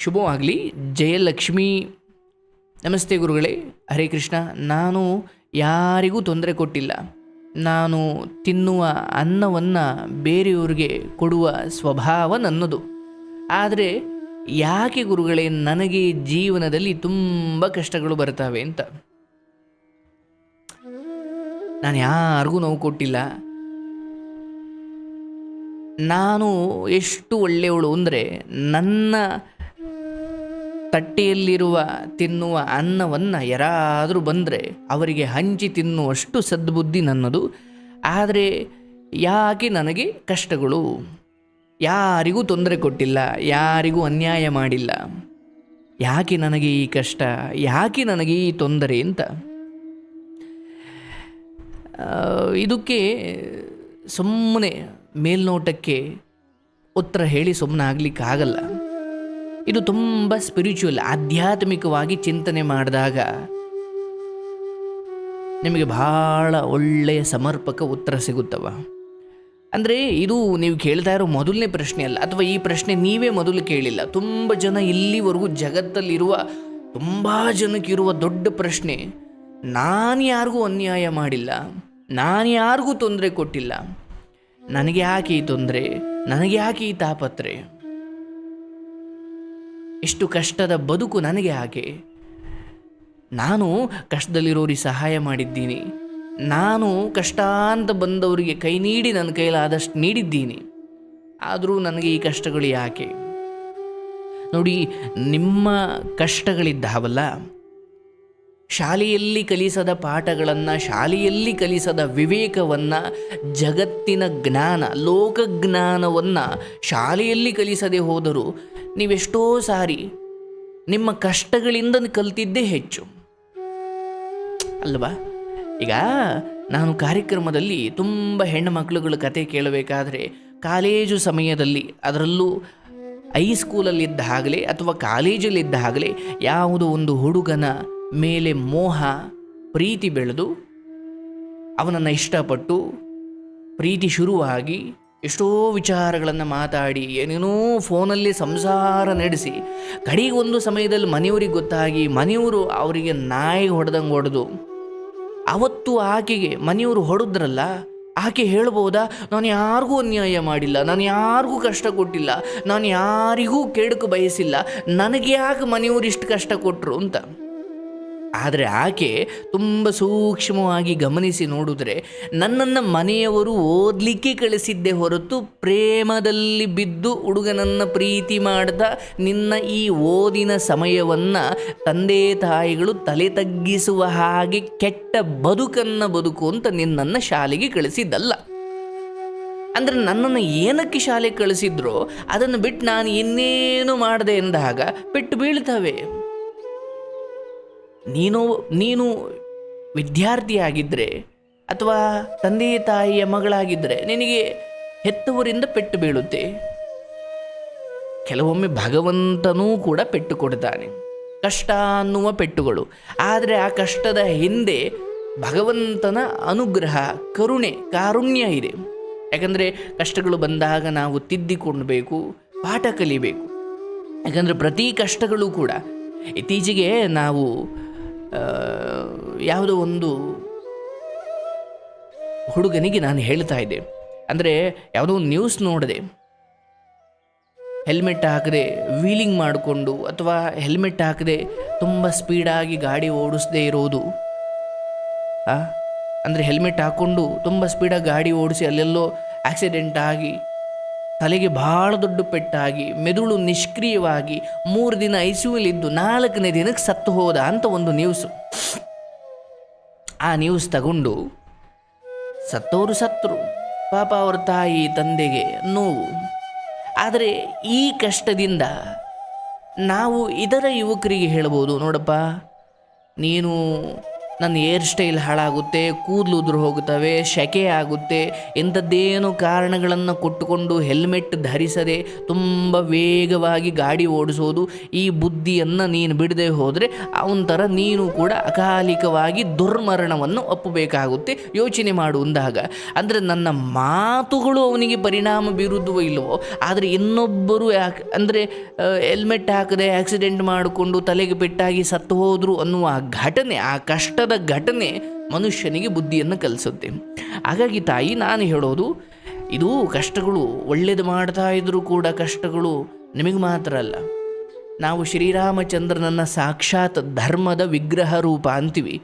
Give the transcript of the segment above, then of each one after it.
ಶುಭವಾಗಲಿ. ಜಯಲಕ್ಷ್ಮಿ ನಮಸ್ತೆ ಗುರುಗಳೇ. ಹರೇ ಕೃಷ್ಣ. ನಾನು ಯಾರಿಗೂ ತೊಂದರೆ ಕೊಟ್ಟಿಲ್ಲ. ನಾನು ತಿನ್ನುವ ಅನ್ನವನ್ನು ಬೇರೆಯವರಿಗೆ ಕೊಡುವ ಸ್ವಭಾವ ನನ್ನದು ಆದರೆ ಯಾಕೆ ಗುರುಗಳೇ ನನಗೆ ಜೀವನದಲ್ಲಿ ತುಂಬ ಕಷ್ಟಗಳು ಬರ್ತವೆ ಅಂತ. ನಾನು ಯಾರಿಗೂ ನೋವು ಕೊಟ್ಟಿಲ್ಲ. ನಾನು ಎಷ್ಟು ಒಳ್ಳೆಯವಳು ಅಂದರೆ ನನ್ನ ತಟ್ಟೆಯಲ್ಲಿರುವ ತಿನ್ನುವ ಅನ್ನವನ್ನು ಯಾರಾದರೂ ಬಂದರೆ ಅವರಿಗೆ ಹಂಚಿ ತಿನ್ನುವಷ್ಟು ಸದ್ಬುದ್ಧಿ ನನ್ನದು. ಆದರೆ ಯಾಕೆ ನನಗೆ ಕಷ್ಟಗಳು? ಯಾರಿಗೂ ತೊಂದರೆ ಕೊಟ್ಟಿಲ್ಲ, ಯಾರಿಗೂ ಅನ್ಯಾಯ ಮಾಡಿಲ್ಲ. ಯಾಕೆ ನನಗೆ ಈ ಕಷ್ಟ? ಯಾಕೆ ನನಗೆ ಈ ತೊಂದರೆ ಅಂತ? ಇದಕ್ಕೆ ಸುಮ್ಮನೆ ಮೇಲ್ನೋಟಕ್ಕೆ ಉತ್ತರ ಹೇಳಿ ಸುಮ್ಮನೆ ಆಗಲಿಕ್ಕಾಗಲ್ಲ ಇದು ತುಂಬ ಸ್ಪಿರಿಚುವಲ್ ಆಧ್ಯಾತ್ಮಿಕವಾಗಿ ಚಿಂತನೆ ಮಾಡಿದಾಗ ನಿಮಗೆ ಬಹಳ ಒಳ್ಳೆಯ ಸಮರ್ಪಕ ಉತ್ತರ ಸಿಗುತ್ತವ. ಅಂದರೆ ಇದು ನೀವು ಕೇಳ್ತಾ ಇರೋ ಮೊದಲನೇ ಪ್ರಶ್ನೆ ಅಲ್ಲ, ಅಥವಾ ಈ ಪ್ರಶ್ನೆ ನೀವೇ ಮೊದಲು ಕೇಳಿಲ್ಲ. ತುಂಬ ಜನ ಇಲ್ಲಿವರೆಗೂ ಜಗತ್ತಲ್ಲಿರುವ ತುಂಬ ಜನಕ್ಕಿರುವ ದೊಡ್ಡ ಪ್ರಶ್ನೆ, ನಾನು ಯಾರಿಗೂ ಅನ್ಯಾಯ ಮಾಡಿಲ್ಲ, ನಾನು ಯಾರಿಗೂ ತೊಂದರೆ ಕೊಟ್ಟಿಲ್ಲ, ನನಗೆ ಯಾಕೆ ಈ ತೊಂದರೆ, ನನಗೆ ಯಾಕೆ ಈ ತಾಪತ್ರೆ? ಇಷ್ಟು ಕಷ್ಟದ ಬದುಕು ನನಗೆ ಯಾಕೆ ನಾನು ಕಷ್ಟದಲ್ಲಿರೋರಿಗೆ ಸಹಾಯ ಮಾಡಿದ್ದೀನಿ. ನಾನು ಕಷ್ಟ ಅಂತ ಬಂದವರಿಗೆ ಕೈ ನೀಡಿ ನನ್ನ ಕೈಲಾದಷ್ಟು ನೀಡಿದ್ದೀನಿ. ಆದರೂ ನನಗೆ ಈ ಕಷ್ಟಗಳು ಯಾಕೆ? ನೋಡಿ, ನಿಮ್ಮ ಕಷ್ಟಗಳಿದ್ದಾವಲ್ಲ ಶಾಲೆಯಲ್ಲಿ ಕಲಿಸದ ಪಾಠಗಳನ್ನು, ಶಾಲೆಯಲ್ಲಿ ಕಲಿಸದ ವಿವೇಕವನ್ನು, ಜಗತ್ತಿನ ಜ್ಞಾನ, ಲೋಕಜ್ಞಾನವನ್ನು ಶಾಲೆಯಲ್ಲಿ ಕಲಿಸದೆ ಹೋದರೂ ನೀವೆಷ್ಟೋ ಸಾರಿ ನಿಮ್ಮ ಕಷ್ಟಗಳಿಂದ ಕಲ್ತಿದ್ದೇ ಹೆಚ್ಚು. ಅಲ್ವಾ? ಈಗ ನಾನು ಕಾರ್ಯಕ್ರಮದಲ್ಲಿ ತುಂಬ ಹೆಣ್ಣು ಮಕ್ಕಳುಗಳ ಕತೆ ಕೇಳಬೇಕಾದ್ರೆ ಕಾಲೇಜು ಸಮಯದಲ್ಲಿ ಅದರಲ್ಲೂ ಹೈಸ್ಕೂಲಲ್ಲಿದ್ದಾಗಲೇ ಅಥವಾ ಕಾಲೇಜಲ್ಲಿದ್ದಾಗಲೇ ಯಾವುದೋ ಒಂದು ಹುಡುಗನ ಮೇಲೆ ಮೋಹ, ಪ್ರೀತಿ ಬೆಳೆದು ಅವನನ್ನು ಇಷ್ಟಪಟ್ಟು ಪ್ರೀತಿ ಶುರುವಾಗಿ ಎಷ್ಟೋ ವಿಚಾರಗಳನ್ನು ಮಾತಾಡಿ, ಏನೇನೋ ಫೋನಲ್ಲಿ ಸಂಸಾರ ನಡೆಸಿ ಕಡೆಗೆ ಒಂದು ಸಮಯದಲ್ಲಿ ಮನೆಯವ್ರಿಗೆ ಗೊತ್ತಾಗಿ ಮನೆಯವರು ಅವರಿಗೆ ನಾಯಿ ಹೊಡೆದಂಗೆ ಹೊಡೆದು, ಅವತ್ತು ಆಕೆಗೆ ಮನೆಯವರು ಹೊಡೆದ್ರಲ್ಲ, ಆಕೆ ಹೇಳ್ಬೋದಾ? ನಾನು ಯಾರಿಗೂ ಅನ್ಯಾಯ ಮಾಡಿಲ್ಲ, ನಾನು ಯಾರಿಗೂ ಕಷ್ಟ ಕೊಟ್ಟಿಲ್ಲ, ನಾನು ಯಾರಿಗೂ ಕೆಡುಕು ಬಯಸಿಲ್ಲ ನನಗೆ ಯಾಕೆ ಮನೆಯವರು ಇಷ್ಟು ಕಷ್ಟ ಕೊಟ್ಟರು ಅಂತ. ಆದರೆ ಆಕೆ ತುಂಬ ಸೂಕ್ಷ್ಮವಾಗಿ ಗಮನಿಸಿ ನೋಡಿದ್ರೆ ನನ್ನನ್ನು ಮನೆಯವರು ಓದಲಿಕ್ಕೆ ಕಳಿಸಿದ್ದೆ ಹೊರತು ಪ್ರೇಮದಲ್ಲಿ ಬಿದ್ದು ಹುಡುಗನನ್ನು ಪ್ರೀತಿ ಮಾಡ್ತಾ ನಿನ್ನ ಈ ಓದಿನ ಸಮಯವನ್ನು ತಂದೆ ತಾಯಿಗಳು ತಲೆ ತಗ್ಗಿಸುವ ಹಾಗೆ ಕೆಟ್ಟ ಬದುಕನ್ನು ಬದುಕು ಅಂತ ನಿನ್ನನ್ನು ಶಾಲೆಗೆ ಕಳಿಸಿದ್ದಲ್ಲ. ಅಂದರೆ ನನ್ನನ್ನು ಏನಕ್ಕೆ ಶಾಲೆಗೆ ಕಳಿಸಿದ್ರೋ ಅದನ್ನು ಬಿಟ್ಟು ನಾನು ಇನ್ನೇನು ಮಾಡಿದೆ ಎಂದಾಗ ಬಿಟ್ಟು ಬೀಳ್ತವೆ. ನೀನು ನೀನು ವಿದ್ಯಾರ್ಥಿಯಾಗಿದ್ದರೆ ಅಥವಾ ತಂದೆ ತಾಯಿಯ ಮಗಳಾಗಿದ್ದರೆ ನಿನಗೆ ಹೆತ್ತವರಿಂದ ಪೆಟ್ಟು ಬೀಳುತ್ತೆ. ಕೆಲವೊಮ್ಮೆ ಭಗವಂತನೂ ಕೂಡ ಪೆಟ್ಟು ಕೊಡ್ತಾನೆ. ಕಷ್ಟ ಅನ್ನುವ ಪೆಟ್ಟುಗಳು. ಆದರೆ ಆ ಕಷ್ಟದ ಹಿಂದೆ ಭಗವಂತನ ಅನುಗ್ರಹ, ಕರುಣೆ, ಕಾರುಣ್ಯ ಇದೆ. ಯಾಕಂದರೆ ಕಷ್ಟಗಳು ಬಂದಾಗ ನಾವು ತಿದ್ದಿಕೊಳ್ಬೇಕು ಪಾಠ ಕಲಿಬೇಕು. ಯಾಕಂದರೆ ಪ್ರತಿ ಕಷ್ಟಗಳು ಕೂಡ ಇತ್ತೀಚೆಗೆ ನಾವು ಯಾವುದೋ ಒಂದು ಹುಡುಗನಿಗೆ ನಾನು ಹೇಳ್ತಾ ಇದ್ದೆ. ಅಂದರೆ ಯಾವುದೋ ಒಂದು ನ್ಯೂಸ್ ನೋಡಿದೆ. ಹೆಲ್ಮೆಟ್ ಹಾಕದೆ ವೀಲಿಂಗ್ ಮಾಡಿಕೊಂಡು ಅಥವಾ ಹೆಲ್ಮೆಟ್ ಹಾಕದೆ ತುಂಬ ಸ್ಪೀಡಾಗಿ ಗಾಡಿ ಓಡಿಸದೇ ಇರೋದು. ಅಂದರೆ ಹೆಲ್ಮೆಟ್ ಹಾಕ್ಕೊಂಡು ತುಂಬ ಸ್ಪೀಡಾಗಿ ಗಾಡಿ ಓಡಿಸಿ ಅಲ್ಲೆಲ್ಲೋ ಆಕ್ಸಿಡೆಂಟ್ ಆಗಿ ತಲೆಗೆ ಭಾಳ ದೊಡ್ಡ ಪೆಟ್ಟಾಗಿ, ಮೆದುಳು ನಿಷ್ಕ್ರಿಯವಾಗಿ ಮೂರು ದಿನ ಐ ಸಿ ನಾಲ್ಕನೇ ದಿನಕ್ಕೆ ಸತ್ತು ಹೋದ ಅಂತ ಒಂದು ನ್ಯೂಸು ಆ ನ್ಯೂಸ್ ತಗೊಂಡು ಸತ್ತವರು ಸತ್ತರು. ಪಾಪ ಅವ್ರ ತಾಯಿ, ತಂದೆಗೆ ನೋವು. ಆದರೆ ಈ ಕಷ್ಟದಿಂದ ನಾವು ಇದರ ಯುವಕರಿಗೆ ಹೇಳ್ಬೋದು, ನೋಡಪ್ಪ, ನೀನು ನನ್ನ ಏರ್ ಸ್ಟೈಲ್ ಹಾಳಾಗುತ್ತೆ, ಕೂದಲು ಉದುರು ಹೋಗುತ್ತವೆ, ಶೆಕೆ ಆಗುತ್ತೆ. ಎಂಥದ್ದೇನು ಕಾರಣಗಳನ್ನು ಕೊಟ್ಟುಕೊಂಡು ಹೆಲ್ಮೆಟ್ ಧರಿಸದೆ ತುಂಬ ವೇಗವಾಗಿ ಗಾಡಿ ಓಡಿಸೋದು ಈ ಬುದ್ಧಿಯನ್ನು ನೀನು ಬಿಡದೆ ಹೋದರೆ ಅವನ ಥರ ನೀನು ಕೂಡ ಅಕಾಲಿಕವಾಗಿ ದುರ್ಮರಣವನ್ನು ಒಪ್ಪಬೇಕಾಗುತ್ತೆ. ಯೋಚನೆ ಮಾಡು ಅಂದಾಗ. ಅಂದರೆ ನನ್ನ ಮಾತುಗಳು ಅವನಿಗೆ ಪರಿಣಾಮ ಬೀರುವುದೋ ಇಲ್ಲವೋ, ಆದರೆ ಇನ್ನೊಬ್ಬರು ಯಾಕೆ, ಅಂದರೆ ಹೆಲ್ಮೆಟ್ ಹಾಕದೆ ಆಕ್ಸಿಡೆಂಟ್ ಮಾಡಿಕೊಂಡು ತಲೆಗೆ ಪೆಟ್ಟಾಗಿ ಸತ್ತು ಹೋದರು ಅನ್ನುವ ಘಟನೆ, ಆ ಕಷ್ಟದ ಘಟನೆ ಮನುಷ್ಯನಿಗೆ ಬುದ್ಧಿಯನ್ನು ಕಲಿಸುತ್ತೆ. ಹಾಗಾಗಿ ತಾಯಿ ನಾನು ಹೇಳೋದು, ಇದು ಕಷ್ಟಗಳು ಒಳ್ಳೇದು ಮಾಡ್ತಾ ಇದ್ರೂ ಕೂಡ ಕಷ್ಟಗಳು ನಿಮಗೆ ಮಾತ್ರ ಅಲ್ಲ. ನಾವು ಶ್ರೀರಾಮಚಂದ್ರನನ್ನ ಸಾಕ್ಷಾತ್ ಧರ್ಮದ ವಿಗ್ರಹ ರೂಪ ಅಂತೀವಿ.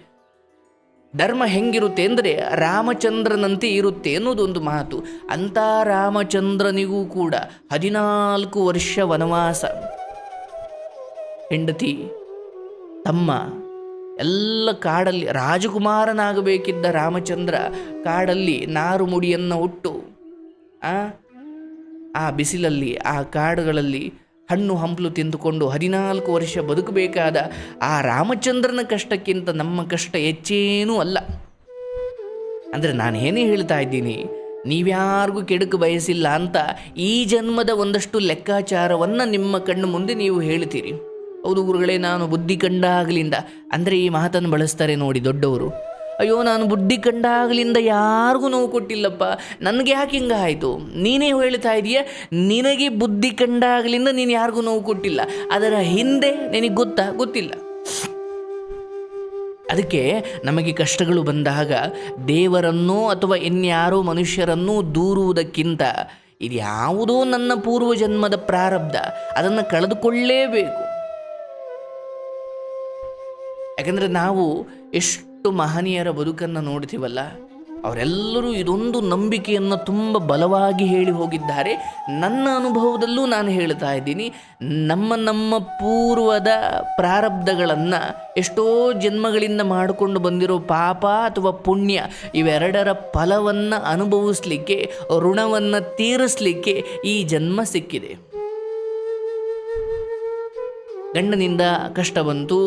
ಧರ್ಮ ಹೆಂಗಿರುತ್ತೆ ಅಂದರೆ ರಾಮಚಂದ್ರನಂತೆ ಇರುತ್ತೆ ಅನ್ನೋದೊಂದು ಮಾತು. ಅಂಥ ರಾಮಚಂದ್ರನಿಗೂ ಕೂಡ ಹದಿನಾಲ್ಕು ವರ್ಷ ವನವಾಸ. ಹೆಂಡತಿ, ತಮ್ಮ ಎಲ್ಲ ಕಾಡಲ್ಲಿ ರಾಜಕುಮಾರನಾಗಬೇಕಿದ್ದ ರಾಮಚಂದ್ರ ಕಾಡಲ್ಲಿ ನಾರು ಮುಡಿಯನ್ನು ಉಟ್ಟು, ಆ ಆ ಬಿಸಿಲಲ್ಲಿ, ಆ ಕಾಡುಗಳಲ್ಲಿ ಹಣ್ಣು ಹಂಪಲು ತಿಂದುಕೊಂಡು ಹದಿನಾಲ್ಕು ವರ್ಷ ಬದುಕಬೇಕಾದ ಆ ರಾಮಚಂದ್ರನ ಕಷ್ಟಕ್ಕಿಂತ ನಮ್ಮ ಕಷ್ಟ ಹೆಚ್ಚೇನೂ ಅಲ್ಲ. ಅಂದರೆ ನಾನು ಏನೇ ಹೇಳ್ತಾ ಇದ್ದೀನಿ, ನೀವ್ಯಾರಿಗೂ ಕೆಡುಕು ಬಯಸಿಲ್ಲ ಅಂತ ಈ ಜನ್ಮದ ಒಂದಷ್ಟು ಲೆಕ್ಕಾಚಾರವನ್ನು ನಿಮ್ಮ ಕಣ್ಣು ಮುಂದೆ ನೀವು ಹೇಳ್ತೀರಿ ಹೌದು ಗುರುಗಳೇ, ನಾನು ಬುದ್ಧಿ ಕಂಡ ಆಗಲಿಂದ ಅಂದರೆ ಈ ಮಾತನ್ನು ಬಳಸ್ತಾರೆ ನೋಡಿ ದೊಡ್ಡವರು. ಅಯ್ಯೋ, ನಾನು ಬುದ್ಧಿ ಕಂಡ ಆಗಲಿಂದ ಯಾರಿಗೂ ನೋವು ಕೊಟ್ಟಿಲ್ಲಪ್ಪ. ನನಗೆ ಯಾಕೆ ಹಿಂಗೆ ಆಯಿತು ನೀನೇ ಹೇಳ್ತಾ ಇದೀಯ? ನಿನಗೆ ಬುದ್ಧಿ ಕಂಡ ಆಗಲಿಂದ ನೀನು ಯಾರಿಗೂ ನೋವು ಕೊಟ್ಟಿಲ್ಲ. ಅದರ ಹಿಂದೆ ನಿನಗೆ ಗೊತ್ತಾ? ಗೊತ್ತಿಲ್ಲ. ಅದಕ್ಕೆ ನಮಗೆ ಕಷ್ಟಗಳು ಬಂದಾಗ ದೇವರನ್ನೋ ಅಥವಾ ಇನ್ಯಾರೋ ಮನುಷ್ಯರನ್ನೂ ದೂರುವುದಕ್ಕಿಂತ ಇದ್ಯಾವುದೋ ನನ್ನ ಪೂರ್ವ ಜನ್ಮದ ಪ್ರಾರಬ್ಧ, ಅದನ್ನು ಕಳೆದುಕೊಳ್ಳೇಬೇಕು. ಯಾಕಂದರೆ ನಾವು ಎಷ್ಟು ಮಹನೀಯರ ಬದುಕನ್ನು ನೋಡ್ತೀವಲ್ಲ, ಅವರೆಲ್ಲರೂ ಇದೊಂದು ನಂಬಿಕೆಯನ್ನು ತುಂಬ ಬಲವಾಗಿ ಹೇಳಿ ಹೋಗಿದ್ದಾರೆ. ನನ್ನ ಅನುಭವದಲ್ಲೂ ನಾನು ಹೇಳ್ತಾ ಇದ್ದೀನಿ, ನಮ್ಮ ನಮ್ಮ ಪೂರ್ವದ ಪ್ರಾರಬ್ಧಗಳನ್ನು ಎಷ್ಟೋ ಜನ್ಮಗಳಿಂದ ಮಾಡಿಕೊಂಡು ಬಂದಿರೋ ಪಾಪ ಅಥವಾ ಪುಣ್ಯ ಇವೆರಡರ ಫಲವನ್ನು ಅನುಭವಿಸ್ಲಿಕ್ಕೆ, ಋಣವನ್ನು ತೀರಿಸಲಿಕ್ಕೆ ಈ ಜನ್ಮ ಸಿಕ್ಕಿದೆ. ಗಂಡನಿಂದ ಕಷ್ಟ ಬಂತು,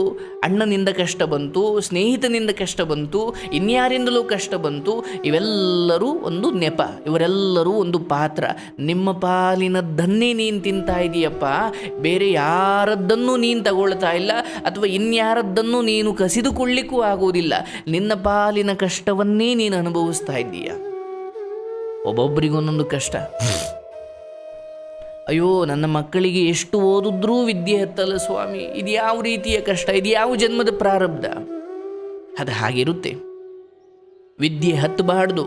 ಅಣ್ಣನಿಂದ ಕಷ್ಟ ಬಂತು, ಸ್ನೇಹಿತನಿಂದ ಕಷ್ಟ ಬಂತು, ಇನ್ಯಾರಿಂದಲೂ ಕಷ್ಟ ಬಂತು, ಇವೆಲ್ಲರೂ ಒಂದು ನೆಪ, ಇವರೆಲ್ಲರೂ ಒಂದು ಪಾತ್ರ. ನಿಮ್ಮ ಪಾಲಿನದ್ದನ್ನೇ ನೀನು ತಿಂತಾ ಇದೀಯಪ್ಪ, ಬೇರೆ ಯಾರದ್ದನ್ನು ನೀನು ತಗೊಳ್ತಾ ಇಲ್ಲ, ಅಥವಾ ಇನ್ಯಾರದ್ದನ್ನು ನೀನು ಕಸಿದುಕೊಳ್ಳಿಕ್ಕೂ ಆಗುವುದಿಲ್ಲ. ನಿನ್ನ ಪಾಲಿನ ಕಷ್ಟವನ್ನೇ ನೀನು ಅನುಭವಿಸ್ತಾ ಇದ್ದೀಯ. ಒಬ್ಬೊಬ್ಬರಿಗೊಂದೊಂದು ಕಷ್ಟ. ಅಯ್ಯೋ, ನನ್ನ ಮಕ್ಕಳಿಗೆ ಎಷ್ಟು ಓದಿದ್ರೂ ವಿದ್ಯೆ ಹತ್ತಲ್ಲ ಸ್ವಾಮಿ. ಇದು ಯಾವ ರೀತಿಯ ಕಷ್ಟ? ಇದು ಯಾವ ಜನ್ಮದ ಪ್ರಾರಬ್ಧ? ಅದು ಹಾಗಿರುತ್ತೆ. ವಿದ್ಯೆ ಹತ್ತಬಾರ್ದು.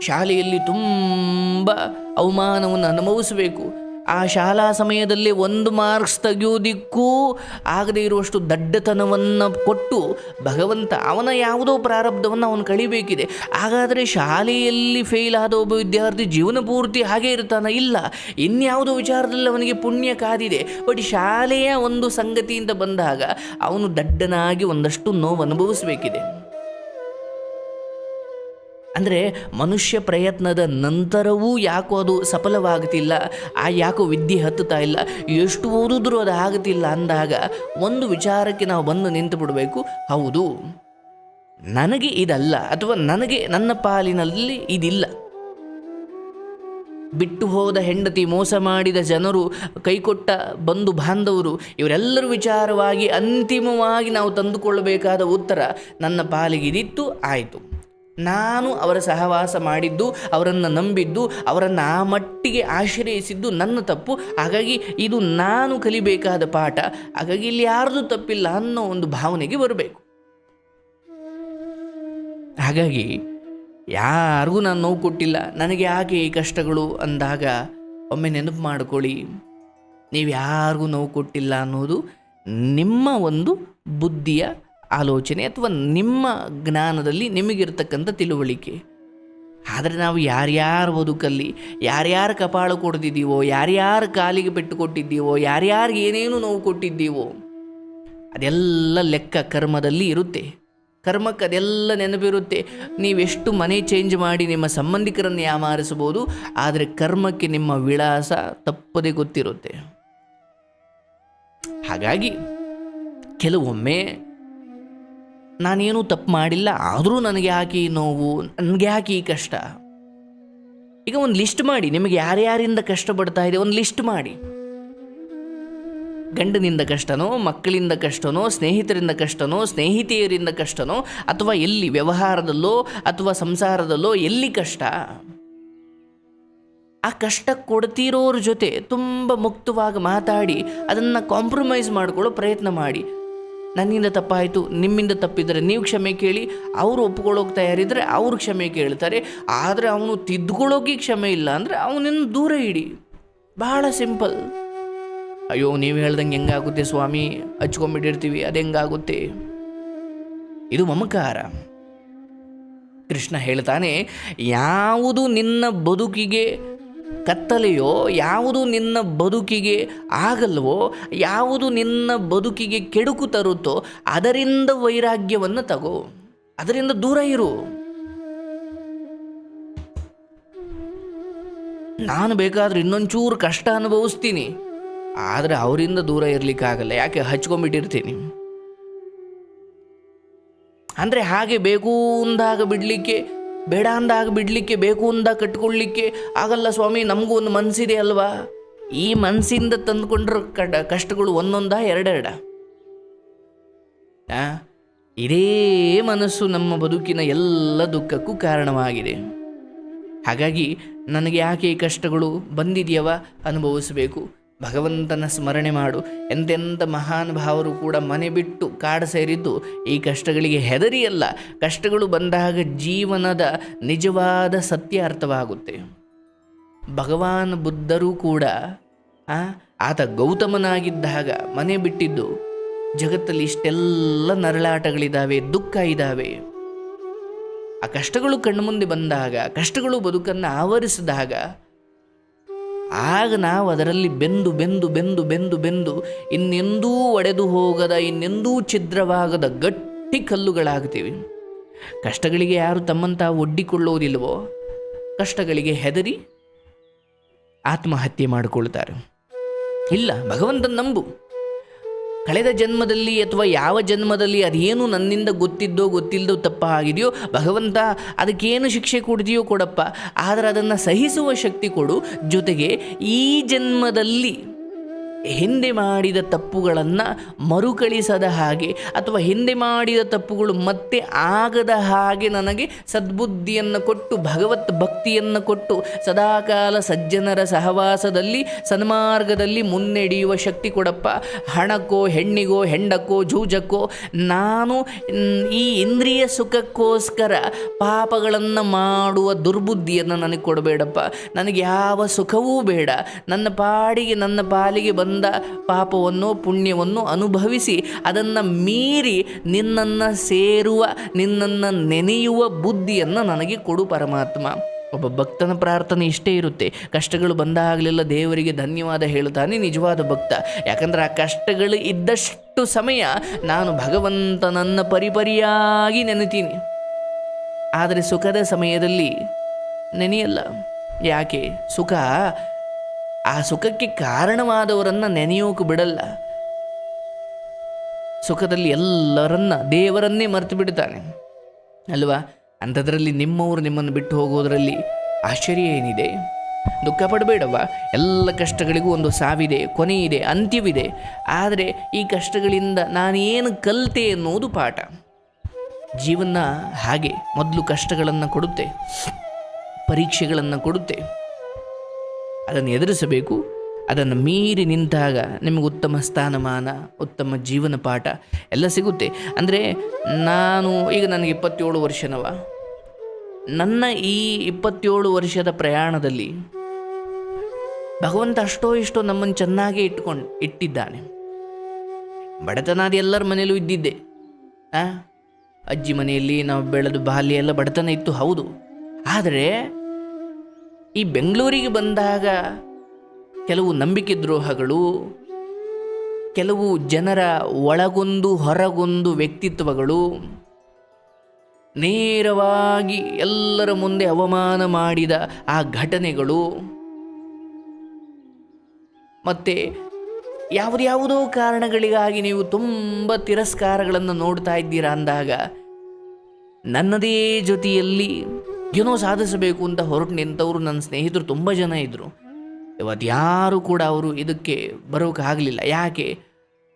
ಶಾಲೆಯಲ್ಲಿ ತುಂಬ ಅವಮಾನವನ್ನು ಅನುಭವಿಸಬೇಕು. ಆ ಶಾಲಾ ಸಮಯದಲ್ಲಿ ಒಂದು ಮಾರ್ಕ್ಸ್ ತೆಗೆಯೋದಿಕ್ಕೂ ಆಗದೇ ಇರುವಷ್ಟು ದಡ್ಡತನವನ್ನು ಕೊಟ್ಟು ಭಗವಂತ ಅವನ ಯಾವುದೋ ಪ್ರಾರಬ್ಧವನ್ನು ಅವನು ಕಳಿಬೇಕಿದೆ. ಹಾಗಾದರೆ ಶಾಲೆಯಲ್ಲಿ ಫೇಲ್ ಆದ ಒಬ್ಬ ವಿದ್ಯಾರ್ಥಿ ಜೀವನ ಪೂರ್ತಿ ಹಾಗೆ ಇರ್ತಾನೆ? ಇಲ್ಲ. ಇನ್ಯಾವುದೋ ವಿಚಾರದಲ್ಲಿ ಅವನಿಗೆ ಪುಣ್ಯ ಕಾದಿದೆ. ಬಟ್ ಶಾಲೆಯ ಒಂದು ಸಂಗತಿಯಿಂದ ಬಂದಾಗ ಅವನು ದಡ್ಡನಾಗಿ ಒಂದಷ್ಟು ನೋವು ಅನುಭವಿಸಬೇಕಿದೆ ಅಂದರೆ ಮನುಷ್ಯ ಪ್ರಯತ್ನದ ನಂತರವೂ ಯಾಕೋ ಅದು ಸಫಲವಾಗುತ್ತಿಲ್ಲ, ಆ ಯಾಕೋ ವಿದ್ಯೆ ಹತ್ತುತ್ತಾ ಇಲ್ಲ, ಎಷ್ಟು ಓದಿದ್ರೂ ಅದು ಆಗುತ್ತಿಲ್ಲ ಅಂದಾಗ ಒಂದು ವಿಚಾರಕ್ಕೆ ನಾವು ಬಂದು ನಿಂತು ಬಿಡಬೇಕು. ಹೌದು. ನನಗೆ ಇದಲ್ಲ ಅಥವಾ ನನಗೆ ನನ್ನ ಪಾಲಿನಲ್ಲಿ ಇದಿಲ್ಲ. ಬಿಟ್ಟು ಹೋದ ಹೆಂಡತಿ ಮೋಸ ಮಾಡಿದ ಜನರು, ಕೈಕೊಟ್ಟ ಬಂಧು ಬಾಂಧವರು, ಇವರೆಲ್ಲರ ವಿಚಾರವಾಗಿ ಅಂತಿಮವಾಗಿ ನಾವು ತಂದುಕೊಳ್ಳಬೇಕಾದ ಉತ್ತರ ನನ್ನ ಪಾಲಿಗೆ ಇದಿತ್ತು ಆಯಿತು. ನಾನು ಅವರ ಸಹವಾಸ ಮಾಡಿದ್ದು, ಅವರನ್ನು ನಂಬಿದ್ದು, ಅವರನ್ನು ಆ ಮಟ್ಟಿಗೆ ಆಶ್ರಯಿಸಿದ್ದು ನನ್ನ ತಪ್ಪು. ಹಾಗಾಗಿ ಇದು ನಾನು ಕಲಿಬೇಕಾದ ಪಾಠ. ಹಾಗಾಗಿ ಇಲ್ಲಿ ಯಾರ್ದು ತಪ್ಪಿಲ್ಲ ಅನ್ನೋ ಒಂದು ಭಾವನೆಗೆ ಬರಬೇಕು. ಹಾಗಾಗಿ ಯಾರಿಗೂ ನಾನು ನೋವು ಕೊಟ್ಟಿಲ್ಲ, ನನಗೆ ಯಾಕೆ ಈ ಕಷ್ಟಗಳು ಅಂದಾಗ ಒಮ್ಮೆ ನೆನಪು ಮಾಡಿಕೊಳ್ಳಿ. ನೀವು ಯಾರಿಗೂ ನೋವು ಕೊಟ್ಟಿಲ್ಲ ಅನ್ನೋದು ನಿಮ್ಮ ಒಂದು ಬುದ್ಧಿಯ ಆಲೋಚನೆ ಅಥವಾ ನಿಮ್ಮ ಜ್ಞಾನದಲ್ಲಿ ನಿಮಗಿರ್ತಕ್ಕಂಥ ತಿಳುವಳಿಕೆ. ಆದರೆ ನಾವು ಯಾರ್ಯಾರ ಬದುಕಲ್ಲಿ, ಯಾರ್ಯಾರು ಕಪಾಳು ಕೊಡ್ದಿದ್ದೀವೋ ಯಾರ್ಯಾರು ಕಾಲಿಗೆ ಪೆಟ್ಟು ಕೊಟ್ಟಿದ್ದೀವೋ, ಯಾರ್ಯಾರಿಗೆ ಏನೇನು ನೋವು ಕೊಟ್ಟಿದ್ದೀವೋ, ಅದೆಲ್ಲ ಲೆಕ್ಕ ಕರ್ಮದಲ್ಲಿ ಇರುತ್ತೆ. ಕರ್ಮಕ್ಕೆ ಅದೆಲ್ಲ ನೆನಪಿರುತ್ತೆ. ನೀವೆಷ್ಟು ಮನೆ ಚೇಂಜ್ ಮಾಡಿ ನಿಮ್ಮ ಸಂಬಂಧಿಕರನ್ನು ಯಾಮಾರಿಸಬಹುದು ಆದರೆ ಕರ್ಮಕ್ಕೆ ನಿಮ್ಮ ವಿಳಾಸ ತಪ್ಪದೇ ಗೊತ್ತಿರುತ್ತೆ. ಹಾಗಾಗಿ ಕೆಲವೊಮ್ಮೆ ನಾನೇನು ತಪ್ಪು ಮಾಡಿಲ್ಲ, ಆದರೂ ನನಗೆ ಯಾಕೆ ನೋವು, ನನಗೆ ಯಾಕೆ ಈ ಕಷ್ಟ. ಈಗ ಒಂದು ಲಿಸ್ಟ್ ಮಾಡಿ, ನಿಮಗೆ ಯಾರ್ಯಾರಿಂದ ಕಷ್ಟ ಪಡ್ತಾ ಇದೆ ಒಂದು ಲಿಸ್ಟ್ ಮಾಡಿ. ಗಂಡನಿಂದ ಕಷ್ಟನೋ, ಮಕ್ಕಳಿಂದ ಕಷ್ಟನೋ, ಸ್ನೇಹಿತರಿಂದ ಕಷ್ಟನೋ, ಸ್ನೇಹಿತೆಯರಿಂದ ಕಷ್ಟನೋ, ಅಥವಾ ಎಲ್ಲಿ ವ್ಯವಹಾರದಲ್ಲೋ, ಅಥವಾ ಸಂಸಾರದಲ್ಲೋ, ಎಲ್ಲಿ ಕಷ್ಟ? ಆ ಕಷ್ಟ ಕೊಡ್ತಿರೋರ ಜೊತೆ ತುಂಬ ಮುಕ್ತವಾಗಿ ಮಾತಾಡಿ, ಅದನ್ನು ಕಾಂಪ್ರಮೈಸ್ ಮಾಡ್ಕೊಳ್ಳೋ ಪ್ರಯತ್ನ ಮಾಡಿ. ನನ್ನಿಂದ ತಪ್ಪಾಯಿತು, ನಿಮ್ಮಿಂದ ತಪ್ಪಿದರೆ ನೀವು ಕ್ಷಮೆ ಕೇಳಿ, ಅವರು ಒಪ್ಕೊಳ್ಳೋಕೆ ತಯಾರಿದ್ರೆ ಅವರು ಕ್ಷಮೆ ಕೇಳ್ತಾರೆ. ಆದರೆ ಅವನು ತಿದ್ಕೊಳ್ಳೋಕೆ ಕ್ಷಮೆ ಇಲ್ಲ ಅಂದರೆ ಅವನನ್ನು ದೂರ ಇಡಿ. ಬಹಳ ಸಿಂಪಲ್. ಅಯ್ಯೋ, ನೀವು ಹೇಳ್ದಂಗೆ ಹೆಂಗಾಗುತ್ತೆ ಸ್ವಾಮಿ? ಹಚ್ಕೊಂಬಿಟ್ಟಿರ್ತೀವಿ, ಅದು ಹೆಂಗಾಗುತ್ತೆ? ಇದು ಮಮಕಾರ. ಕೃಷ್ಣ ಹೇಳ್ತಾನೆ, ಯಾವುದು ನಿನ್ನ ಬದುಕಿಗೆ ಕತ್ತಲೆಯೋ, ಯಾವುದು ನಿನ್ನ ಬದುಕಿಗೆ ಆಗಲ್ವೋ, ಯಾವುದು ನಿನ್ನ ಬದುಕಿಗೆ ಕೆಡುಕು ತರುತ್ತೋ, ಅದರಿಂದ ವೈರಾಗ್ಯವನ್ನು ತಗೋ. ಅದರಿಂದ ದೂರ ಇರು. ನಾನು ಬೇಕಾದ್ರೆ ಇನ್ನೊಂಚೂರು ಕಷ್ಟ ಅನುಭವಿಸ್ತೀನಿ. ಆದರೆ ಅವರಿಂದ ದೂರ ಇರಲಿಕ್ಕಾಗಲ್ಲ, ಯಾಕೆ ಹಚ್ಕೊಂಡ್ಬಿಟ್ಟಿರ್ತೀನಿ? ಅಂದರೆ ಹಾಗೆ ಬೇಕು ಅಂದಾಗ ಬಿಡಲಿಕ್ಕೆ ಬೇಡ ಅಂದಾಗ ಬಿಡಲಿಕ್ಕೆ, ಬೇಕು ಅಂದ ಕಟ್ಕೊಳ್ಳಿಕ್ಕೆ ಆಗಲ್ಲ ಸ್ವಾಮಿ, ನಮಗೂ ಒಂದು ಮನಸ್ಸಿದೆ ಅಲ್ವಾ? ಈ ಮನಸ್ಸಿಂದ ತಂದುಕೊಂಡ್ರ ಕಡ, ಕಷ್ಟಗಳು ಒಂದೊಂದ ಎರಡೆರಡ? ಇದೇ ಮನಸ್ಸು ನಮ್ಮ ಬದುಕಿನ ಎಲ್ಲ ದುಃಖಕ್ಕೂ ಕಾರಣವಾಗಿದೆ. ಹಾಗಾಗಿ ನನಗೆ ಯಾಕೆ ಕಷ್ಟಗಳು ಬಂದಿದೆಯವ ಅನುಭವಿಸಬೇಕು? ಭಗವಂತನ ಸ್ಮರಣೆ ಮಾಡು. ಎಂತೆಂಥ ಮಹಾನುಭಾವರು ಕೂಡ ಮನೆ ಬಿಟ್ಟು ಕಾಡು ಸೇರಿದ್ದು ಈ ಕಷ್ಟಗಳಿಗೆ ಹೆದರಿಯಲ್ಲ. ಕಷ್ಟಗಳು ಬಂದಾಗ ಜೀವನದ ನಿಜವಾದ ಸತ್ಯ ಅರ್ಥವಾಗುತ್ತೆ. ಭಗವಾನ್ ಬುದ್ಧರೂ ಕೂಡ ಆತ ಗೌತಮನಾಗಿದ್ದಾಗ ಮನೆ ಬಿಟ್ಟಿದ್ದು. ಜಗತ್ತಲ್ಲಿ ಇಷ್ಟೆಲ್ಲ ನರಳಾಟಗಳಿದ್ದಾವೆ, ದುಃಖ ಇದ್ದಾವೆ. ಆ ಕಷ್ಟಗಳು ಕಣ್ಮುಂದೆ ಬಂದಾಗ ಕಷ್ಟಗಳು ಬದುಕನ್ನು ಆವರಿಸಿದಾಗ ಆಗ ನಾವು ಅದರಲ್ಲಿ ಬೆಂದು ಬೆಂದು ಬೆಂದು ಬೆಂದು ಬೆಂದು ಇನ್ನೆಂದೂ ಒಡೆದು ಹೋಗದ, ಇನ್ನೆಂದೂ ಛಿದ್ರವಾಗದ ಗಟ್ಟಿ ಕಲ್ಲುಗಳಾಗ್ತೀವಿ. ಕಷ್ಟಗಳಿಗೆ ಯಾರು ತಮ್ಮಂತ ಒಡ್ಡಿಕೊಳ್ಳೋದಿಲ್ವೋ ಕಷ್ಟಗಳಿಗೆ ಹೆದರಿ ಆತ್ಮಹತ್ಯೆ ಮಾಡಿಕೊಳ್ತಾರೆ. ಇಲ್ಲ, ಭಗವಂತನ ನಂಬು. ಕಳೆದ ಜನ್ಮದಲ್ಲಿ ಅಥವಾ ಯಾವ ಜನ್ಮದಲ್ಲಿ ಅದೇನು ನನ್ನಿಂದ ಗೊತ್ತಿದ್ದೋ ಗೊತ್ತಿಲ್ಲದೋ ತಪ್ಪ ಆಗಿದೆಯೋ, ಭಗವಂತ ಅದಕ್ಕೇನು ಶಿಕ್ಷೆ ಕೊಡ್ತೀಯೋ ಕೊಡಪ್ಪ, ಆದರೆ ಅದನ್ನು ಸಹಿಸುವ ಶಕ್ತಿ ಕೊಡು. ಜೊತೆಗೆ ಈ ಜನ್ಮದಲ್ಲಿ ಹಿಂದೆ ಮಾಡಿದ ತಪ್ಪುಗಳನ್ನು ಮರುಕಳಿಸದ ಹಾಗೆ ಅಥವಾ ಹಿಂದೆ ಮಾಡಿದ ತಪ್ಪುಗಳು ಮತ್ತೆ ಆಗದ ಹಾಗೆ ನನಗೆ ಸದ್ಬುದ್ಧಿಯನ್ನು ಕೊಟ್ಟು, ಭಗವತ್ ಭಕ್ತಿಯನ್ನು ಕೊಟ್ಟು, ಸದಾಕಾಲ ಸಜ್ಜನರ ಸಹವಾಸದಲ್ಲಿ, ಸನ್ಮಾರ್ಗದಲ್ಲಿ ಮುನ್ನಡೆಯುವ ಶಕ್ತಿ ಕೊಡಪ್ಪ. ಹಣಕ್ಕೋ, ಹೆಣ್ಣಿಗೋ, ಹೆಂಡಕ್ಕೋ, ಜೂಜಕ್ಕೋ, ನಾನು ಈ ಇಂದ್ರಿಯ ಸುಖಕ್ಕೋಸ್ಕರ ಪಾಪಗಳನ್ನು ಮಾಡುವ ದುರ್ಬುದ್ಧಿಯನ್ನು ನನಗೆ ಕೊಡಬೇಡಪ್ಪ. ನನಗೆ ಯಾವ ಸುಖವೂ ಬೇಡ. ನನ್ನ ಪಾಡಿಗೆ, ನನ್ನ ಪಾಲಿಗೆ ಬಂದ ಪಾಪವನ್ನು ಪುಣ್ಯವನ್ನು ಅನುಭವಿಸಿ ಅದನ್ನು ಮೀರಿ ನಿನ್ನನ್ನು ಸೇರುವ, ನಿನ್ನನ್ನು ನೆನೆಯುವ ಬುದ್ಧಿಯನ್ನು ನನಗೆ ಕೊಡು ಪರಮಾತ್ಮ. ಒಬ್ಬ ಭಕ್ತನ ಪ್ರಾರ್ಥನೆ ಇಷ್ಟೇ ಇರುತ್ತೆ. ಕಷ್ಟಗಳು ಬಂದಾಗಲೆಲ್ಲ ದೇವರಿಗೆ ಧನ್ಯವಾದ ಹೇಳ್ತಾನೆ ನಿಜವಾದ ಭಕ್ತ. ಯಾಕಂದ್ರೆ ಆ ಕಷ್ಟಗಳು ಇದ್ದಷ್ಟು ಸಮಯ ನಾನು ಭಗವಂತನನ್ನು ಪರಿಪರಿಯಾಗಿ ನೆನೆತೀನಿ. ಆದರೆ ಸುಖದ ಸಮಯದಲ್ಲಿ ನೆನೆಯಲ್ಲ. ಯಾಕೆ? ಸುಖ ಆ ಸುಖಕ್ಕೆ ಕಾರಣವಾದವರನ್ನು ನೆನೆಯೋಕೆ ಬಿಡಲ್ಲ. ಸುಖದಲ್ಲಿ ಎಲ್ಲರನ್ನ ದೇವರನ್ನೇ ಮರೆತು ಬಿಡ್ತಾನೆ. ಅಲ್ವಾ? ಅಂಥದ್ರಲ್ಲಿ ನಿಮ್ಮವರು ನಿಮ್ಮನ್ನು ಬಿಟ್ಟು ಹೋಗೋದರಲ್ಲಿ ಆಶ್ಚರ್ಯ ಏನಿದೆ? ದುಃಖ ಪಡಬೇಡವ್ವ. ಎಲ್ಲ ಕಷ್ಟಗಳಿಗೂ ಒಂದು ಸಾವಿದೆ ಕೊನೆ ಇದೆ ಅಂತ್ಯವಿದೆ. ಆದರೆ ಈ ಕಷ್ಟಗಳಿಂದ ನಾನೇನು ಕಲಿತೆ ಎನ್ನುವುದು ಪಾಠ. ಜೀವನ ಹಾಗೆ ಮೊದಲು ಕಷ್ಟಗಳನ್ನು ಕೊಡುತ್ತೆ, ಪರೀಕ್ಷೆಗಳನ್ನು ಕೊಡುತ್ತೆ. ಅದನ್ನು ಎದುರಿಸಬೇಕು. ಅದನ್ನು ಮೀರಿ ನಿಂತಾಗ ನಿಮಗೆ ಉತ್ತಮ ಸ್ಥಾನಮಾನ, ಉತ್ತಮ ಜೀವನ ಪಾಠ ಎಲ್ಲ ಸಿಗುತ್ತೆ. ಅಂದರೆ ನಾನು ಈಗ ನನಗೆ ಇಪ್ಪತ್ತೇಳು ವರ್ಷನವ. ನನ್ನ ಈ ಇಪ್ಪತ್ತೇಳು ವರ್ಷದ ಪ್ರಯಾಣದಲ್ಲಿ ಭಗವಂತ ಅಷ್ಟೋ ಇಷ್ಟೋ ನಮ್ಮನ್ನು ಚೆನ್ನಾಗಿ ಇಟ್ಕೊಂಡು ಇಟ್ಟಿದ್ದಾನೆ. ಬಡತನಾದ ಎಲ್ಲರ ಮನೆಯಲ್ಲೂ ಇದ್ದಿದ್ದೆ. ಅಜ್ಜಿ ಮನೆಯಲ್ಲಿ ನಾವು ಬೆಳೆದು ಬಾಲ್ಯ ಎಲ್ಲ ಬಡತನ ಇತ್ತು, ಹೌದು. ಆದರೆ ಈ ಬೆಂಗಳೂರಿಗೆ ಬಂದಾಗ ಕೆಲವು ನಂಬಿಕೆ ದ್ರೋಹಗಳು, ಕೆಲವು ಜನರ ಒಳಗೊಂದು ಹೊರಗೊಂದು ವ್ಯಕ್ತಿತ್ವಗಳು ನೇರವಾಗಿ ಎಲ್ಲರ ಮುಂದೆ ಅವಮಾನ ಮಾಡಿದ ಆ ಘಟನೆಗಳು. ಮತ್ತು ಯಾವುದ್ಯಾವುದೋ ಕಾರಣಗಳಿಗಾಗಿ ನೀವು ತುಂಬ ತಿರಸ್ಕಾರಗಳನ್ನು ನೋಡ್ತಾ ಇದ್ದೀರಾ ಅಂದಾಗ ನನ್ನದೇ ಜೊತೆಯಲ್ಲಿ ಏನೋ ಸಾಧಿಸಬೇಕು ಅಂತ ಹೊರಟು ನಿಂತವರು ನನ್ನ ಸ್ನೇಹಿತರು ತುಂಬ ಜನ ಇದ್ದರು ಇವತ್ತು ಯಾರು ಕೂಡ ಅವರು ಇದಕ್ಕೆ ಬರೋಕ್ಕಾಗಲಿಲ್ಲ ಯಾಕೆ?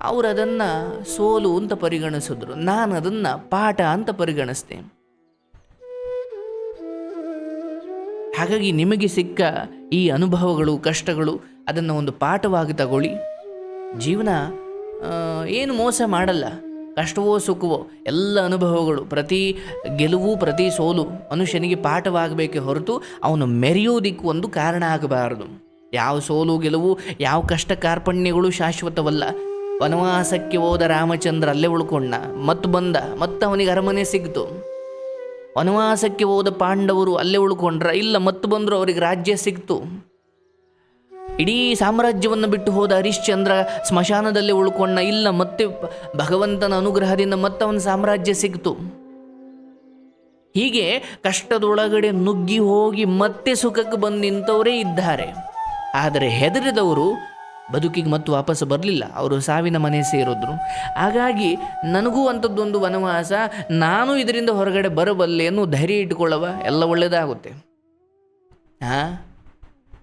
ಅವರು ಅದನ್ನು ಸೋಲು ಅಂತ ಪರಿಗಣಿಸಿದ್ರು. ನಾನು ಅದನ್ನು ಪಾಠ ಅಂತ ಪರಿಗಣಿಸ್ದೆ. ಹಾಗಾಗಿ ನಿಮಗೆ ಸಿಕ್ಕ ಈ ಅನುಭವಗಳು, ಕಷ್ಟಗಳು, ಅದನ್ನು ಒಂದು ಪಾಠವಾಗಿ ತಗೊಳ್ಳಿ. ಜೀವನ ಏನು ಮೋಸ ಮಾಡಲ್ಲ. ಕಷ್ಟವೋ ಸುಖವೋ ಎಲ್ಲ ಅನುಭವಗಳು, ಪ್ರತಿ ಗೆಲುವು, ಪ್ರತಿ ಸೋಲು ಮನುಷ್ಯನಿಗೆ ಪಾಠವಾಗಬೇಕೆ ಹೊರತು ಅವನು ಮೆರೆಯೋದಿಕ್ಕೂ ಒಂದು ಕಾರಣ ಆಗಬಾರದು. ಯಾವ ಸೋಲು, ಗೆಲುವು, ಯಾವ ಕಷ್ಟ ಕಾರ್ಪಣ್ಯಗಳು ಶಾಶ್ವತವಲ್ಲ. ವನವಾಸಕ್ಕೆ ಹೋದ ರಾಮಚಂದ್ರ ಅಲ್ಲೇ ಉಳ್ಕೊಂಡ ಮತ್ತು ಬಂದ ಮತ್ತು ಅವನಿಗೆ ಅರಮನೆ ಸಿಗ್ತು ವನವಾಸಕ್ಕೆ ಹೋದ ಪಾಂಡವರು ಅಲ್ಲೇ ಉಳ್ಕೊಂಡ್ರ, ಇಲ್ಲ ಮತ್ತು ಬಂದರೂ ಅವರಿಗೆ ರಾಜ್ಯ ಸಿಕ್ತು. ಇಡೀ ಸಾಮ್ರಾಜ್ಯವನ್ನು ಬಿಟ್ಟು ಹೋದ ಹರಿಶ್ಚಂದ್ರ ಸ್ಮಶಾನದಲ್ಲಿ ಉಳ್ಕೊಂಡ ಇಲ್ಲ, ಮತ್ತೆ ಭಗವಂತನ ಅನುಗ್ರಹದಿಂದ ಮತ್ತೆ ಅವನ ಸಾಮ್ರಾಜ್ಯ ಸಿಕ್ತು. ಹೀಗೆ ಕಷ್ಟದೊಳಗಡೆ ನುಗ್ಗಿ ಹೋಗಿ ಮತ್ತೆ ಸುಖಕ್ಕೆ ಬಂದು ನಿಂತವರೇ ಇದ್ದಾರೆ. ಆದರೆ ಹೆದರಿದವರು ಬದುಕಿಗೆ ಮತ್ತು ವಾಪಸ್ ಬರಲಿಲ್ಲ. ಅವರು ಸಾವಿನ ಮನೆ ಸೇರಿದ್ರು. ಹಾಗಾಗಿ ನನಗೂ ಅಂಥದ್ದೊಂದು ವನವಾಸ, ನಾನು ಇದರಿಂದ ಹೊರಗಡೆ ಬರಬಲ್ಲೆ ಅನ್ನೋ ಧೈರ್ಯ ಇಟ್ಕೊಳ್ಳವ ಎಲ್ಲ ಒಳ್ಳೆಯದಾಗುತ್ತೆ. ಹಾಂ